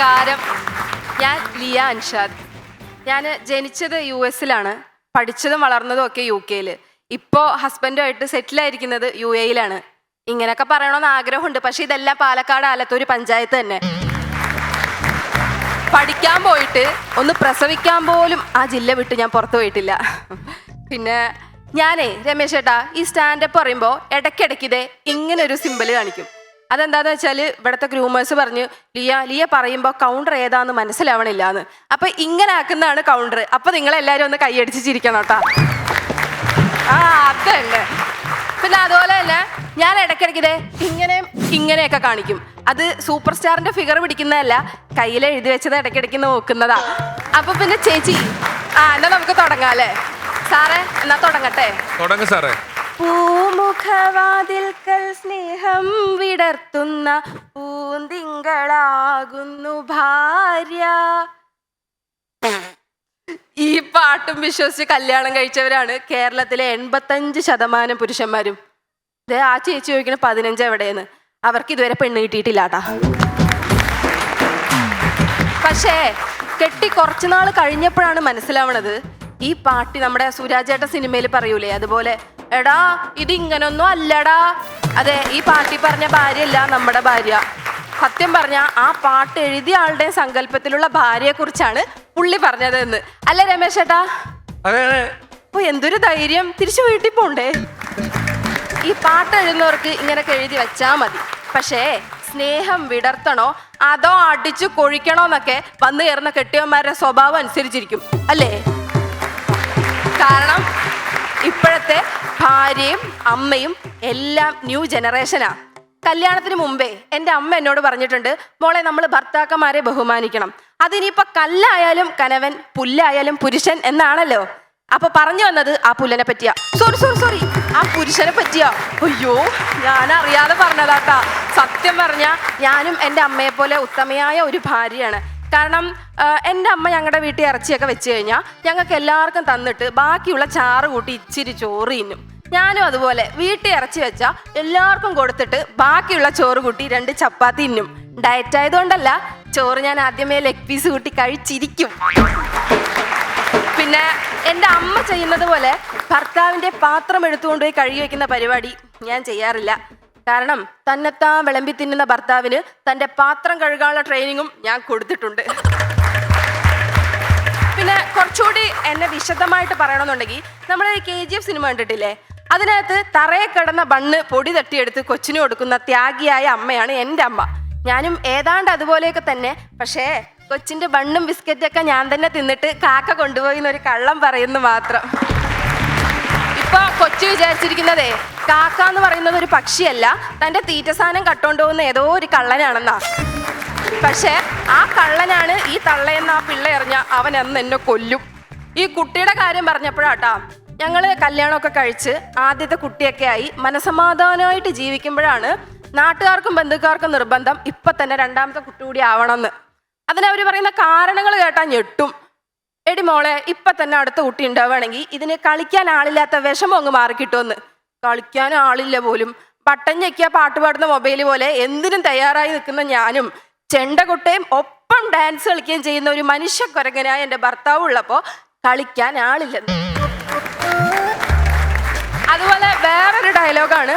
നമസ്കാരം. ഞാൻ ലിയ അൻഷാദ്. ഞാൻ ജനിച്ചത് യു എസിലാണ് പഠിച്ചതും വളർന്നതും ഒക്കെ യു കെയിൽ ഇപ്പോൾ ഹസ്ബൻഡുമായിട്ട് സെറ്റിലായിരിക്കുന്നത് യു എയിലാണ്. ഇങ്ങനെയൊക്കെ പറയണമെന്ന് ആഗ്രഹമുണ്ട് പക്ഷേ ഇതെല്ലാം പാലക്കാട് ആലത്തൂർ പഞ്ചായത്ത് തന്നെ. പഠിക്കാൻ പോയിട്ട് ഒന്ന് പ്രസവിക്കാൻ പോലും ആ ജില്ല വിട്ട് ഞാൻ പുറത്തു പോയിട്ടില്ല. പിന്നെ ഞാനേ രമേശ് ചേട്ടാ ഈ സ്റ്റാൻഡപ്പ് പറയുമ്പോൾ ഇടയ്ക്കിടയ്ക്ക് ഇതേ ഇങ്ങനെ ഒരു സിമ്പിൾ കാണിക്കും. അതെന്താന്ന് വെച്ചാൽ ഇവിടുത്തെ ഗ്രൂമേഴ്സ് പറഞ്ഞു ലിയ ലിയ പറയുമ്പോൾ കൗണ്ടർ ഏതാന്ന് മനസ്സിലാവണില്ല എന്ന് അപ്പൊ ഇങ്ങനെ ആക്കുന്നതാണ് കൗണ്ടർ അപ്പൊ നിങ്ങളെല്ലാവരും ഒന്ന് കൈയടിച്ച് ചിരിക്കണം കേട്ടോ. ആ അതന്നെ പിന്നെ അതുപോലെ തന്നെ ഞാൻ ഇടയ്ക്കിടയ്ക്ക് ഇതേ ഇങ്ങനെയും ഇങ്ങനെയൊക്കെ കാണിക്കും. അത് സൂപ്പർ സ്റ്റാറിന്റെ ഫിഗർ പിടിക്കുന്നതല്ല കയ്യിൽ എഴുതി വെച്ചത് ഇടയ്ക്കിടയ്ക്ക് നോക്കുന്നതാ. അപ്പൊ പിന്നെ ചേച്ചി ആ എന്നാ നമുക്ക് തുടങ്ങാം അല്ലേ? സാറേ എന്നാ തുടങ്ങട്ടെ? തുടങ്ങ സാറേ. പൂമുഖവാതിൽക്കൽ സ്നേഹം വിടർത്തുന്ന പൂന്തിങ്കളാകുന്നു ഭാര്യ. ഈ പാട്ടും വിശ്വസിച്ച് കല്യാണം കഴിച്ചവരാണ് കേരളത്തിലെ എൺപത്തഞ്ച് ശതമാനം പുരുഷന്മാരും. ദേ ആ ചേച്ചി ചോദിക്കണ പതിനഞ്ച് എവിടെയെന്ന്? അവർക്ക് ഇതുവരെ പെണ്ണ് കിട്ടിയിട്ടില്ലാട്ടാ. പക്ഷേ കെട്ടി കുറച്ച് നാൾ കഴിഞ്ഞപ്പോഴാണ് മനസ്സിലാവണത് ഈ പാട്ടി നമ്മുടെ സുരാജേട്ട സിനിമയിൽ പറയൂലേ അതുപോലെ എടാ ഇത് ഇങ്ങനൊന്നും അല്ലടാ. അതെ ഈ പാട്ടി പറഞ്ഞ ഭാര്യയല്ല നമ്മുടെ ഭാര്യ. സത്യം പറഞ്ഞ ആ പാട്ട് എഴുതിയ ആളുടെ സങ്കല്പത്തിലുള്ള ഭാര്യയെ കുറിച്ചാണ് പുള്ളി പറഞ്ഞതെന്ന്. അല്ല രമേശ് ഏട്ടാ? അപ്പൊ എന്തൊരു ധൈര്യം. തിരിച്ചു വീട്ടിൽ പോണ്ടേ? ഈ പാട്ട് എഴുതുന്നവർക്ക് ഇങ്ങനൊക്കെ എഴുതി വെച്ചാ മതി. പക്ഷേ സ്നേഹം വിടർത്തണോ? അതോ അടിച്ചു കൊഴിക്കണോന്നൊക്കെ വന്നു കയറുന്ന കെട്ടിയന്മാരുടെ സ്വഭാവം അനുസരിച്ചിരിക്കും. അല്ലേ? കാരണം ഇപ്പോഴത്തെ ഭാര്യയും അമ്മയും എല്ലാം ന്യൂ ജനറേഷനാ. കല്യാണത്തിന് മുമ്പേ എന്റെ അമ്മ എന്നോട് പറഞ്ഞിട്ടുണ്ട് മോളെ നമ്മൾ ഭർത്താക്കന്മാരെ ബഹുമാനിക്കണം. അതിനിപ്പോ കല്ലായാലും കനവൻ പുല്ലായാലും പുരുഷൻ എന്നാണല്ലോ. അപ്പൊ പറഞ്ഞു വന്നത് ആ പുല്ലനെ പറ്റിയാ. സോറി സോറി സോറി ആ പുരുഷനെ പറ്റിയാ. അയ്യോ ഞാൻ അറിയാതെ പറഞ്ഞതാട്ടാ. സത്യം പറഞ്ഞ ഞാനും എന്റെ അമ്മയെ പോലെ ഉത്തമയായ ഒരു ഭാര്യയാണ്. കാരണം എന്റെ അമ്മ ഞങ്ങളുടെ വീട്ടിൽ ഇറച്ചിയൊക്കെ വെച്ച് കഴിഞ്ഞാൽ ഞങ്ങൾക്ക് എല്ലാവർക്കും തന്നിട്ട് ബാക്കിയുള്ള ചാറ് കൂട്ടി ഇച്ചിരി ചോറ് തിന്നും. ഞാനും അതുപോലെ വീട്ടിൽ ഇറച്ചി വെച്ച എല്ലാവർക്കും കൊടുത്തിട്ട് ബാക്കിയുള്ള ചോറ് കൂട്ടി രണ്ട് ചപ്പാത്തി ഇന്നും ഡയറ്റ് ആയതുകൊണ്ടല്ല ചോറ് ഞാൻ ആദ്യമേ ലെഗ് പീസ് കൂട്ടി കഴിച്ചിരിക്കും. പിന്നെ എന്റെ അമ്മ ചെയ്യുന്നത് പോലെ ഭർത്താവിന്റെ പാത്രം എടുത്തുകൊണ്ടുപോയി കഴുകി വയ്ക്കുന്ന പരിപാടി ഞാൻ ചെയ്യാറില്ല. കാരണം തന്നെത്താൻ വിളമ്പി തിന്നുന്ന ഭർത്താവിന് തന്റെ പാത്രം കഴുകാനുള്ള ട്രെയിനിങ്ങും ഞാൻ കൊടുത്തിട്ടുണ്ട്. പിന്നെ കുറച്ചുകൂടി എന്നെ വിശദമായിട്ട് പറയണമെന്നുണ്ടെങ്കിൽ നമ്മൾ കെ ജി എഫ് സിനിമ കണ്ടിട്ടില്ലേ? അതിനകത്ത് തറയെ കിടന്ന ബണ്ണ് പൊടി തട്ടിയെടുത്ത് കൊച്ചിന് കൊടുക്കുന്ന ത്യാഗിയായ അമ്മയാണ് എന്റെ അമ്മ. ഞാനും ഏതാണ്ട് അതുപോലെയൊക്കെ തന്നെ. പക്ഷേ കൊച്ചിന്റെ ബണ്ണും ബിസ്ക്കറ്റൊക്കെ ഞാൻ തന്നെ തിന്നിട്ട് കാക്ക കൊണ്ടുപോയി എന്നൊരു കള്ളം പറയുന്നു മാത്രം. ഇപ്പോൾ കൊച്ചു വിചാരിച്ചിരിക്കുന്നതേ കാക്ക എന്ന് പറയുന്നത് ഒരു പക്ഷിയല്ല. തന്റെ തീറ്റ സാധനം കട്ടോണ്ട് പോകുന്ന ഏതോ ഒരു കള്ളനാണെന്നാ. പക്ഷേ ആ കള്ളനാണ് ഈ തള്ളയെന്ന് ആ പിള്ള എറിഞ്ഞ അവൻ അന്ന് എന്നെ കൊല്ലും. ഈ കുട്ടിയുടെ കാര്യം പറഞ്ഞപ്പോഴാട്ടാ ഞങ്ങൾ കല്യാണമൊക്കെ കഴിച്ച് ആദ്യത്തെ കുട്ടിയൊക്കെ ആയി മനസമാധാനമായിട്ട് ജീവിക്കുമ്പോഴാണ് നാട്ടുകാർക്കും ബന്ധുക്കാർക്കും നിർബന്ധം ഇപ്പൊ തന്നെ രണ്ടാമത്തെ കുട്ടി കൂടി ആവണമെന്ന്. അതിനവർ പറയുന്ന കാരണങ്ങൾ കേട്ടാൽ ഞെട്ടും. എടി മോളെ ഇപ്പൊ തന്നെ അടുത്ത കുട്ടി ഉണ്ടാവുകയാണെങ്കിൽ ഇതിന് കളിക്കാൻ ആളില്ലാത്ത വിഷമം അങ്ങ് മാറിക്കിട്ടുമെന്ന്. കളിക്കാൻ ആളില്ല പോലും. ബട്ടൺ ഞെക്കിയ പാട്ട് പാടുന്ന മൊബൈൽ പോലെ എന്തിനും തയ്യാറായി നിൽക്കുന്ന ഞാനും ചെണ്ട ചെണ്ടകൊട്ടയും ഒപ്പം ഡാൻസ് കളിക്കുകയും ചെയ്യുന്ന ഒരു മനുഷ്യ കുരങ്ങനായ എന്റെ ഭർത്താവ് ഉള്ളപ്പോൾ കളിക്കാൻ ആളില്ലെന്ന്. അതുപോലെ വേറൊരു ഡയലോഗാണ്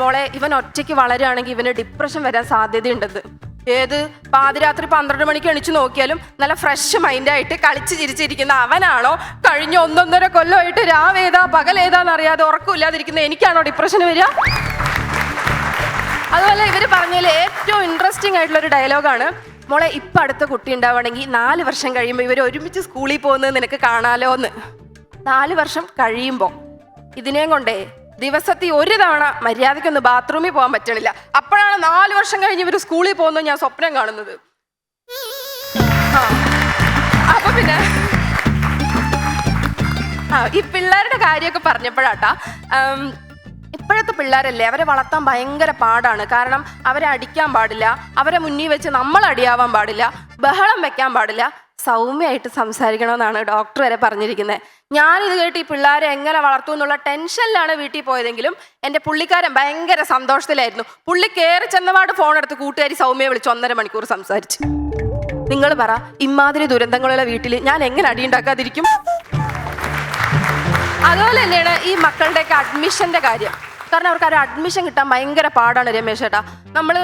മോളെ ഇവൻ ഒറ്റയ്ക്ക് വളരുകയാണെങ്കിൽ ഇവന് ഡിപ്രഷൻ വരാൻ സാധ്യതയുണ്ടെന്ന്. ഏത്? പാതിരാത്രി പന്ത്രണ്ട് മണിക്ക് എണിച്ചു നോക്കിയാലും നല്ല ഫ്രഷ് മൈൻഡായിട്ട് കളിച്ച് ചിരിച്ചിരിക്കുന്ന അവനാണോ? കഴിഞ്ഞ ഒന്നൊന്നര കൊല്ലമായിട്ട് രാവേതാ പകലേതാന്ന് അറിയാതെ ഉറക്കമില്ലാതിരിക്കുന്ന എനിക്കാണോ ഡിപ്രഷൻ വരിക? അതുപോലെ ഇവർ പറഞ്ഞതിൽ ഏറ്റവും ഇൻട്രസ്റ്റിംഗ് ആയിട്ടുള്ള ഒരു ഡയലോഗാണ് മോളെ ഇപ്പം അടുത്ത കുട്ടി ഉണ്ടാവുകയാണെങ്കിൽ നാല് വർഷം കഴിയുമ്പോൾ ഇവർ ഒരുമിച്ച് സ്കൂളിൽ പോകുന്നത് നിനക്ക് കാണാലോ എന്ന് നാല് വർഷം കഴിയുമ്പോൾ ഇതിനേം കൊണ്ടേ ദിവസത്തിൽ ഒരു തവണ മര്യാദയ്ക്കൊന്ന് ബാത്റൂമിൽ പോകാൻ പറ്റണില്ല. അപ്പോഴാണ് നാല് വർഷം കഴിഞ്ഞ് ഇവർ സ്കൂളിൽ പോകുന്നത് ഞാൻ സ്വപ്നം കാണുന്നത്. അപ്പൊ പിന്നെ ആ ഈ പിള്ളേരുടെ കാര്യമൊക്കെ പറഞ്ഞപ്പോഴാട്ടാ ഇപ്പോഴത്തെ പിള്ളേരല്ലേ അവരെ വളർത്താൻ ഭയങ്കര പാടാണ്. കാരണം അവരെ അടിക്കാൻ പാടില്ല അവരെ മുന്നിൽ വെച്ച് നമ്മൾ അടിയാവാൻ പാടില്ല ബഹളം വെക്കാൻ പാടില്ല. സൗമ്യമായിട്ട് സംസാരിക്കണമെന്നാണ് ഡോക്ടർ വരെ പറഞ്ഞിരിക്കുന്നത് ഞാനിത് കേട്ട് ഈ പിള്ളേരെ എങ്ങനെ വളർത്തും എന്നുള്ള ടെൻഷനിലാണ് വീട്ടിൽ പോയതെങ്കിലും എന്റെ പുള്ളിക്കാരൻ ഭയങ്കര സന്തോഷത്തിലായിരുന്നു. പുള്ളി കയറി ചെന്നപാട് ഫോൺ എടുത്ത് കൂട്ടുകാരി സൗമ്യ വിളിച്ച് ഒന്നര മണിക്കൂർ സംസാരിച്ചു. നിങ്ങൾ പറ ഇമാതിരി ദുരന്തങ്ങളുള്ള വീട്ടിൽ ഞാൻ എങ്ങനെ അടിയുണ്ടാക്കാതിരിക്കും അതുപോലെ തന്നെയാണ് ഈ മക്കളുടെയൊക്കെ അഡ്മിഷന്റെ കാര്യം. കാരണം അവർക്ക് ഒരു അഡ്മിഷൻ കിട്ടാൻ ഭയങ്കര പാടാണ് രമേശ് ചേട്ടാ നമ്മൾ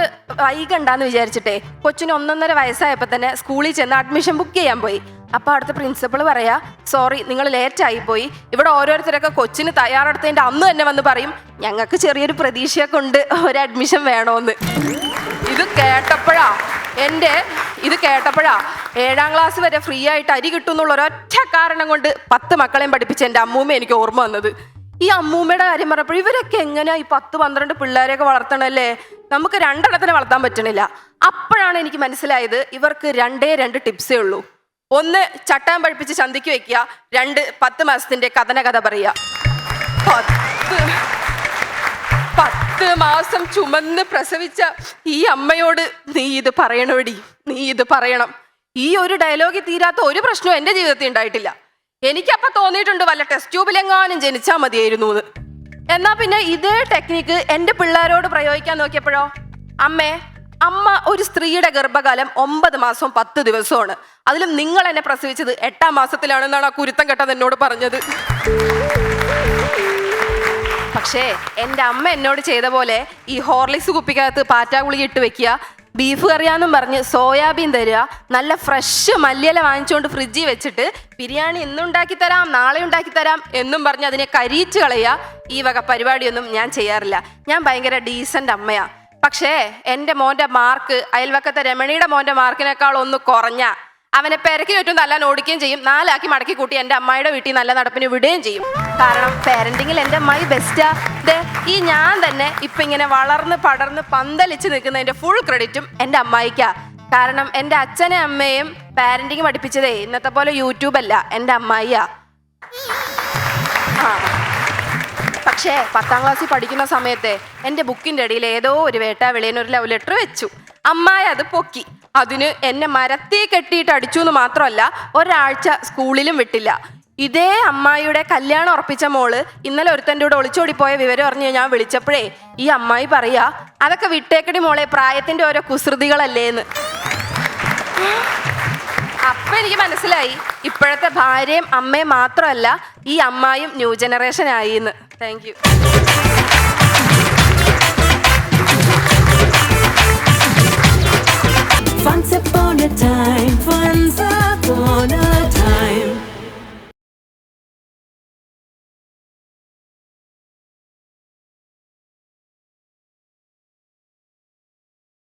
വൈകണ്ടാന്ന് വിചാരിച്ചിട്ടേ കൊച്ചിന് ഒന്നൊന്നര വയസ്സായപ്പോൾ തന്നെ സ്കൂളിൽ ചെന്ന് അഡ്മിഷൻ ബുക്ക് ചെയ്യാൻ പോയി. അപ്പോൾ അവിടുത്തെ പ്രിൻസിപ്പൾ പറയാ സോറി നിങ്ങൾ ലേറ്റ് പോയി ഇവിടെ ഓരോരുത്തരൊക്കെ കൊച്ചിന് തയ്യാറെടുത്തതിന്റെ അന്ന് തന്നെ വന്ന് പറയും ഞങ്ങൾക്ക് ചെറിയൊരു പ്രതീക്ഷയൊക്കെ ഉണ്ട് ഒരു അഡ്മിഷൻ വേണോന്ന്. ഇത് കേട്ടപ്പോഴാ എന്റെ ഇത് കേട്ടപ്പോഴാ ഏഴാം ക്ലാസ് വരെ ഫ്രീ ആയിട്ട് അരി കിട്ടും എന്നുള്ള ഒരൊറ്റ കാരണം കൊണ്ട് പത്ത് മക്കളെയും പഠിപ്പിച്ച എന്റെ അമ്മൂമ്മ എനിക്ക് ഓർമ്മ വന്നത്. ഈ അമ്മൂമ്മയുടെ കാര്യം പറഞ്ഞപ്പോൾ ഇവരൊക്കെ എങ്ങനെയാ ഈ പത്ത് പന്ത്രണ്ട് പിള്ളേരെയൊക്കെ വളർത്തണല്ലേ നമുക്ക് രണ്ടെണ്ണത്തിനെ വളർത്താൻ പറ്റണില്ല. അപ്പോഴാണ് എനിക്ക് മനസ്സിലായത് ഇവർക്ക് രണ്ടേ രണ്ട് ടിപ്സേ ഉള്ളൂ. ഒന്ന് ചട്ടാൻ പഴിപ്പിച്ച് ചന്തിക്ക് വെക്കുക. രണ്ട് പത്ത് മാസത്തിന്റെ കഥന കഥ പറയുക. പത്ത് പത്ത് മാസം ചുമന്ന് പ്രസവിച്ച ഈ അമ്മയോട് നീ ഇത് പറയണോടി? നീ ഇത് പറയണം. ഈ ഒരു ഡയലോഗിൽ തീരാത്ത ഒരു പ്രശ്നവും എന്റെ ജീവിതത്തിൽ ഉണ്ടായിട്ടില്ല. എനിക്കപ്പൊ തോന്നിയിട്ടുണ്ട് വല്ല ടെസ്റ്റ് ട്യൂബിലെങ്ങാനും ജനിച്ചാൽ മതിയായിരുന്നു എന്ന് എന്നാ പിന്നെ ഇതേ ടെക്നിക്ക് എന്റെ പിള്ളേരോട് പ്രയോഗിക്കാൻ നോക്കിയപ്പോഴോ? അമ്മേ അമ്മ ഒരു സ്ത്രീയുടെ ഗർഭകാലം ഒമ്പത് മാസവും പത്ത് ദിവസമാണ് അതിലും നിങ്ങൾ എന്നെ പ്രസവിച്ചത് എട്ടാം മാസത്തിലാണെന്നാണ് ആ കുരുത്തം കെട്ടത് എന്നോട് പറഞ്ഞത്. പക്ഷേ എന്റെ അമ്മ എന്നോട് ചെയ്ത പോലെ ഈ ഹോർലിക്സ് കുപ്പിക്കകത്ത് പാറ്റാ ഗുളിക ഇട്ട് വെക്കുക ബീഫ് കറിയാന്നും പറഞ്ഞ് സോയാബീൻ തരിക നല്ല ഫ്രഷ് മല്ലിയില വാങ്ങിച്ചുകൊണ്ട് ഫ്രിഡ്ജിൽ വെച്ചിട്ട് ബിരിയാണി ഇന്നുണ്ടാക്കി തരാം നാളെ ഉണ്ടാക്കി തരാം എന്നും പറഞ്ഞ് അതിനെ കരിയിച്ച് കളയുക ഈ വക പരിപാടിയൊന്നും ഞാൻ ചെയ്യാറില്ല. ഞാൻ ഭയങ്കര ഡീസന്റ് അമ്മയാ. പക്ഷേ എന്റെ മോന്റെ മാർക്ക് അയൽവക്കത്തെ രമണിയുടെ മോന്റെ മാർക്കിനേക്കാൾ ഒന്ന് കുറഞ്ഞ അവനെ പെരക്കി ചുറ്റും തല്ലാൻ ഓടിക്കുകയും ചെയ്യും. നാലാക്കി മടക്കി കൂട്ടി എന്റെ അമ്മായിയുടെ വീട്ടിൽ നല്ല നടപ്പിന് വിടുകയും ചെയ്യും. കാരണം പേരന്റിങ്ങിൽ എന്റെ അമ്മായി ബെസ്റ്റാ ദേ ഈ ഞാൻ തന്നെ ഇപ്പം ഇങ്ങനെ വളർന്ന് പടർന്ന് പന്തലിച്ച് നിൽക്കുന്നതിന്റെ ഫുൾ ക്രെഡിറ്റും എന്റെ അമ്മായിക്കാ. കാരണം എന്റെ അച്ഛനെ അമ്മയും പാരന്റിങ് പഠിപ്പിച്ചതേ ഇന്നത്തെ പോലെ യൂട്യൂബല്ല എന്റെ അമ്മായിയാ. ആ. പക്ഷേ പത്താം ക്ലാസ്സിൽ പഠിക്കുന്ന സമയത്തെ എന്റെ ബുക്കിന്റെ ഇടയിൽ ഏതോ ഒരു വേട്ട വെളിയനൊരു ലവ് ലെറ്റർ വെച്ചു. അമ്മായി അത് പൊക്കി. അതിന് എന്നെ മരത്തേ കെട്ടിയിട്ട് അടിച്ചു എന്ന് മാത്രമല്ല ഒരാഴ്ച സ്കൂളിലും വിട്ടില്ല. ഇതേ അമ്മായിയുടെ കല്യാണം ഉറപ്പിച്ച മോൾ ഇന്നലെ ഒരുത്തന്റെ കൂടെ ഒളിച്ചോടിപ്പോയ വിവരം അറിഞ്ഞ് ഞാൻ വിളിച്ചപ്പോഴേ ഈ അമ്മായി പറയാ അതൊക്കെ വിട്ടേക്കടി മോളെ പ്രായത്തിന്റെ ഓരോ കുസൃതികളല്ലേന്ന് അപ്പൊ എനിക്ക് മനസ്സിലായി ഇപ്പോഴത്തെ ഭാര്യയും അമ്മയും മാത്രമല്ല ഈ അമ്മായും ന്യൂ ജനറേഷൻ ആയി എന്ന്. Thank you